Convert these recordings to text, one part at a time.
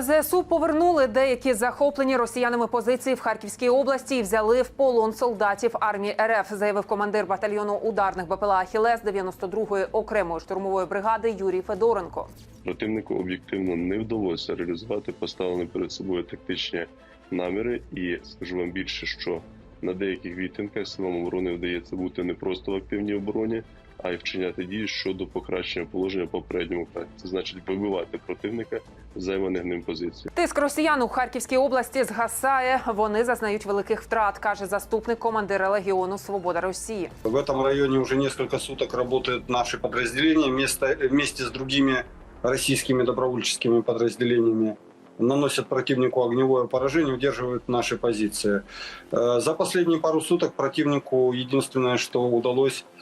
ЗСУ повернули деякі захоплені росіянами позиції в Харківській області і взяли в полон солдатів армії РФ, заявив командир батальйону ударних БПЛА «Ахілес» 92-ї окремої штурмової бригади Юрій Федоренко. Противнику об'єктивно не вдалося реалізувати поставлені перед собою тактичні наміри, і скажу вам більше, що на деяких відтинках силам оборони вдається бути не просто в активній обороні, а й вчиняти дії щодо покращення положення по попередньому фронті. Це значить вибивати противника з займаних ним позицій. Тиск росіян у Харківській області згасає. Вони зазнають великих втрат, каже заступник командира легіону Свобода Росії. В этом районе уже несколько суток работают наши подразделения вместо, вместе с другими российскими добровольческими подразделениями. Наносят противнику огневое поражение, удерживают наши позиции. Э, За последние пару суток противнику единственное, что удалось э,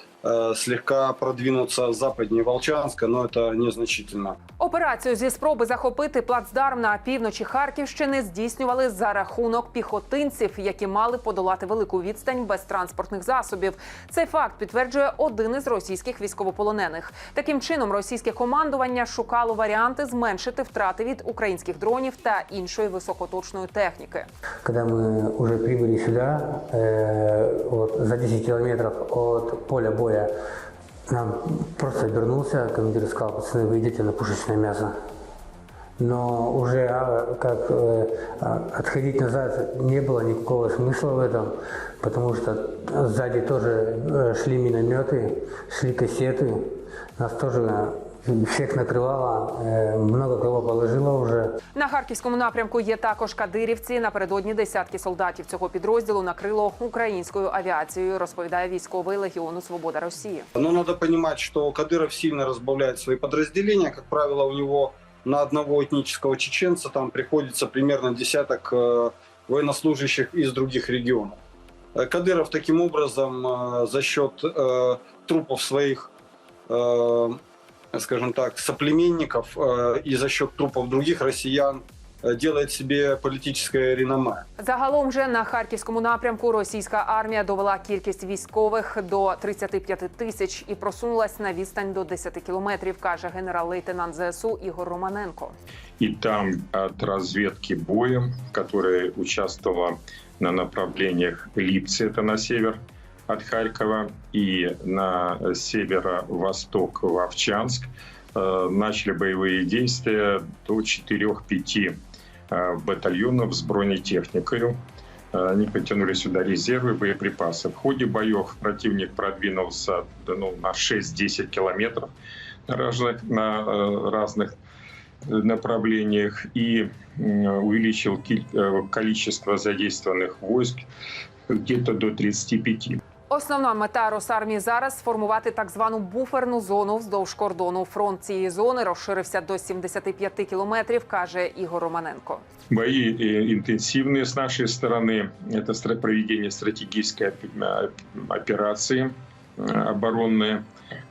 слегка продвинуться западнее Волчанска, но это незначительно. Операцію зі спроби захопити плацдарм на півночі Харківщини здійснювали за рахунок піхотинців, які мали подолати велику відстань без транспортних засобів. Цей факт підтверджує один із російських військовополонених. Таким чином, російське командування шукало варіанти зменшити втрати від українських дронів та іншої високоточної техніки. Когда мы уже прибыли сюда, э, вот, за 10 километров от поля боя, нам просто обернулся, командир сказал, пацаны, вы идете на пушечное мясо. Но уже а, как э, а, отходить назад не было никакого смысла в этом, потому что сзади тоже э, шли минометы, шли кассеты, нас тоже всех накрывало, э, много кого положило уже. На харківському напрямку є також кадирівці. Напередодні десятки солдатів цього підрозділу накрило українською авіацією. Розповідає військовий легіону Свобода Росії. Но надо понимать, что Кадыров сильно разбавляет свои подразделения. Как правило, у него на одного этнического чеченца там приходится примерно десяток э, военнослужащих из других регионов. Э, Кадыров таким образом э, за счет э, трупов своих, э, скажем так, соплеменников э, и за счет трупов других россиян э, делает себе политическое реноме. Загалом же на харківському напрямку російська армія довела кількість військових до 35 тисяч і просунулась на відстань до 10 кілометрів, каже генерал-лейтенант ЗСУ Ігор Романенко. и там от разведки боем, которая участвовала на направлениях Липцы, это на север От Харькова, и на северо-восток в э, начали боевые действия до 4-5 э, батальонов с бронетехникой. Э, Они потянули сюда резервы, боеприпасы. В ходе боев противник продвинулся ну, на 6-10 километров разных, на разных направлениях и увеличил количество задействованных войск где-то до 35. Основна мета Росармії зараз сформувати так звану буферну зону вздовж кордону. Фронт цієї зони розширився до 75 кілометрів, каже Ігор Романенко. Бои э, интенсивные с нашей стороны. Это стра- проведение стратегической оп- э, операции э, оборонной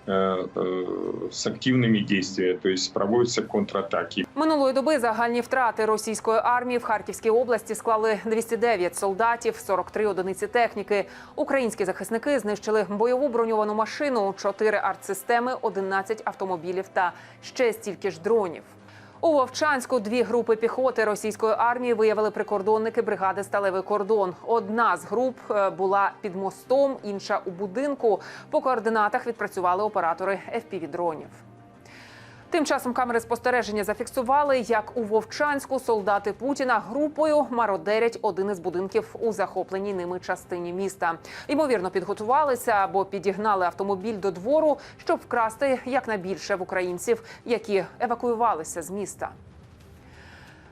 э, э, с активными действиями, то есть проводятся контратаки. Минулої доби загальні втрати російської армії в Харківській області склали 209 солдатів, 43 одиниці техніки. Українські захисники знищили бойову броньовану машину, 4 артсистеми, 11 автомобілів та ще стільки ж дронів. У Вовчанську дві групи піхоти російської армії виявили прикордонники бригади Сталевий кордон. Одна з груп е, була під мостом, інша у будинку. По координатах відпрацювали оператори FPV-дронів. Тим часом камери спостереження зафіксували, як у Вовчанську солдати Путіна групою мародерять один із будинків у захопленій ними частині міста. Ймовірно, підготувалися або підігнали автомобіль до двору, щоб вкрасти якнайбільше в українців, які евакуювалися з міста.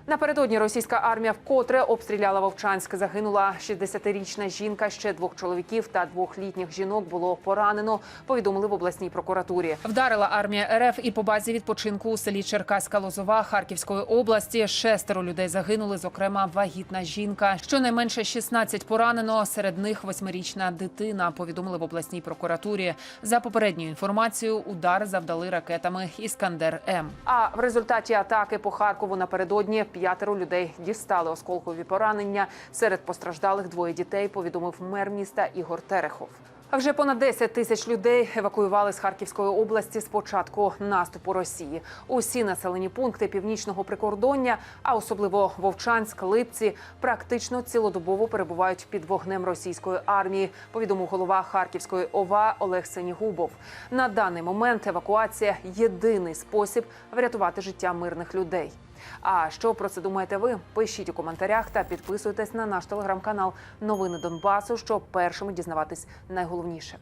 Напередодні російська армія вкотре обстріляла Вовчанськ. Загинула 60-річна жінка. Ще двох чоловіків та двох літніх жінок було поранено. Повідомили в обласній прокуратурі. Вдарила армія РФ і по базі відпочинку у селі Черкаська Лозова Харківської області. Шестеро людей загинули, зокрема вагітна жінка. Щонайменше 16 поранено. Серед них восьмирічна дитина. Повідомили в обласній прокуратурі. За попередньою інформацією, удар завдали ракетами Іскандер М. А в результаті атаки по Харкову напередодні п'ятеро людей дістали осколкові поранення. Серед постраждалих двоє дітей. Повідомив мер міста Ігор Терехов. А вже понад 10 тисяч людей евакуювали з Харківської області з початку наступу Росії. Усі населені пункти північного прикордоння, а особливо Вовчанськ, Липці, практично цілодобово перебувають під вогнем російської армії. Повідомив голова Харківської ОВА Олег Сенігубов. На даний момент евакуація єдиний спосіб врятувати життя мирних людей. А що про це думаєте ви? Пишіть у коментарях та підписуйтесь на наш телеграм-канал Новини Донбасу, щоб першими дізнаватись найголовніше.